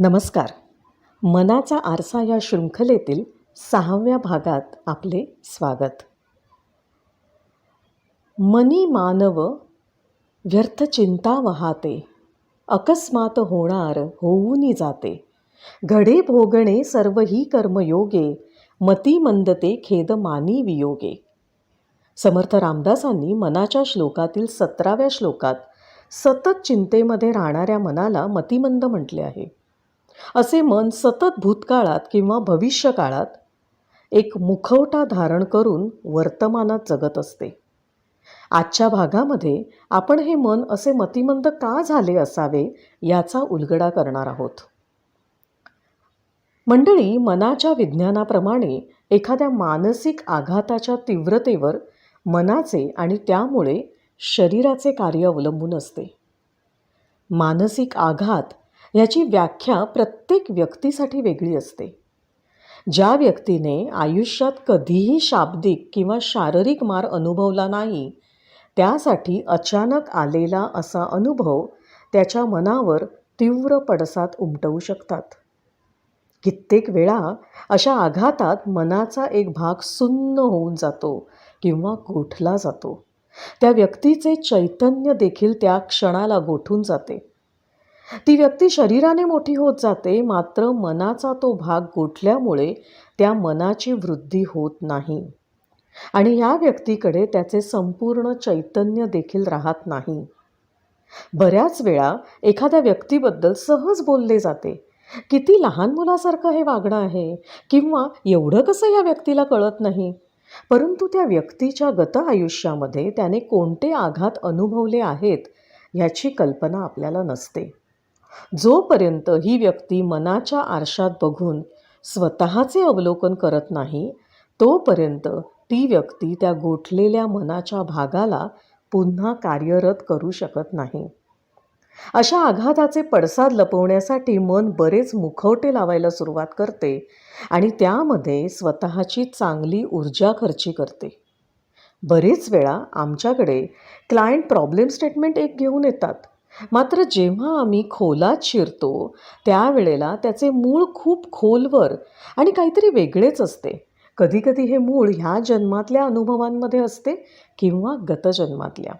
नमस्कार. मनाचा आरसा या शृंखलेतील सहाव्या भागात आपले स्वागत. मनी मानव व्यर्थ चिंता वाहते अकस्मात होणार होऊनी जाते. घडे भोगणे सर्व ही कर्मयोगे मती मंदते खेद मानी वियोगे. समर्थ रामदासांनी मनाच्या श्लोकातील सतराव्या श्लोकात सतत चिंतेमध्ये राहणाऱ्या मनाला मतिमंद म्हटले आहे. असे मन सतत भूतकाळात किंवा भविष्यकाळात एक मुखवटा धारण करून वर्तमानात जगत असते. आजच्या भागामध्ये आपण हे मन असे मतिमंद का झाले असावे याचा उलगडा करणार आहोत. मंडळी मनाच्या विज्ञानाप्रमाणे एखाद्या मानसिक आघाताच्या तीव्रतेवर मनाचे आणि त्यामुळे शरीराचे कार्य अवलंबून असते. मानसिक आघात याची व्याख्या प्रत्येक व्यक्तीसाठी वेगळी असते. ज्या व्यक्तीने आयुष्यात कधीही शाब्दिक किंवा शारीरिक मार अनुभवला नाही त्यासाठी अचानक आलेला असा अनुभव त्याच्या मनावर तीव्र पडसाद उमटवू शकतात. कित्येक वेळा अशा आघातात मनाचा एक भाग सुन्न होऊन जातो किंवा गोठला जातो. त्या व्यक्तीचे चैतन्य देखील त्या क्षणाला गोठून जाते. ती व्यक्ती शरीराने मोठी होत जाते मात्र मनाचा तो भाग गोठल्यामुळे त्या मनाची वृद्धी होत नाही. आणि या व्यक्तीकडे त्याचे संपूर्ण चैतन्य देखील राहत नाही. बऱ्याच वेळा एखाद्या व्यक्तीबद्दल सहज बोलले जाते किती लहान मुलासारखं हे वागणं आहे किंवा एवढं कसं या व्यक्तीला कळत नाही? परंतु त्या व्यक्तीच्या गत आयुष्यामध्ये त्याने कोणते आघात अनुभवले आहेत ह्याची कल्पना आपल्याला नसते. जोपर्यंत ही व्यक्ती मनाच्या आरशात बघून स्वतःचे अवलोकन करत नाही तोपर्यंत ती व्यक्ती त्या गोठलेल्या मनाच्या भागाला पुन्हा कार्यरत करू शकत नाही. अशा आघाताचे पडसाद लपवण्यासाठी मन बरेच मुखवटे लावायला सुरुवात करते आणि त्यामध्ये स्वतःची चांगली ऊर्जा खर्ची करते. बरेच वेळा आमच्याकडे क्लायंट प्रॉब्लेम स्टेटमेंट एक घेऊन येतात. मात्र जेव्हा आम्ही खोलात शिरतो त्यावेळेला त्याचे मूळ खूप खोलवर आणि काहीतरी वेगळेच असते. कधीकधी हे मूळ ह्या जन्मातल्या अनुभवांमध्ये असते किंवा गतजन्मातल्या.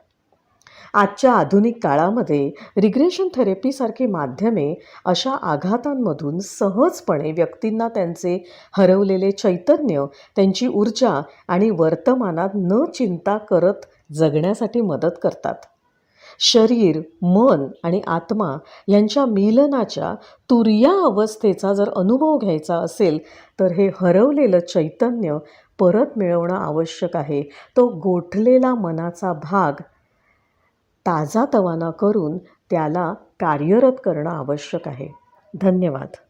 आजच्या आधुनिक काळामध्ये रिग्रेशन थेरपीसारखी माध्यमे अशा आघातांमधून सहजपणे व्यक्तींना त्यांचे हरवलेले चैतन्य त्यांची ऊर्जा आणि वर्तमानात न चिंता करत जगण्यासाठी मदत करतात. शरीर मन आणि आत्मा यांच्या मिलनाच्या तुर्या अवस्थेचा जर अनुभव घ्यायचा असेल तर हे हरवलेलं चैतन्य परत मिळवणं आवश्यक आहे. तो गोठलेला मनाचा भाग ताजातवाना करून त्याला कार्यरत करणं आवश्यक आहे. धन्यवाद.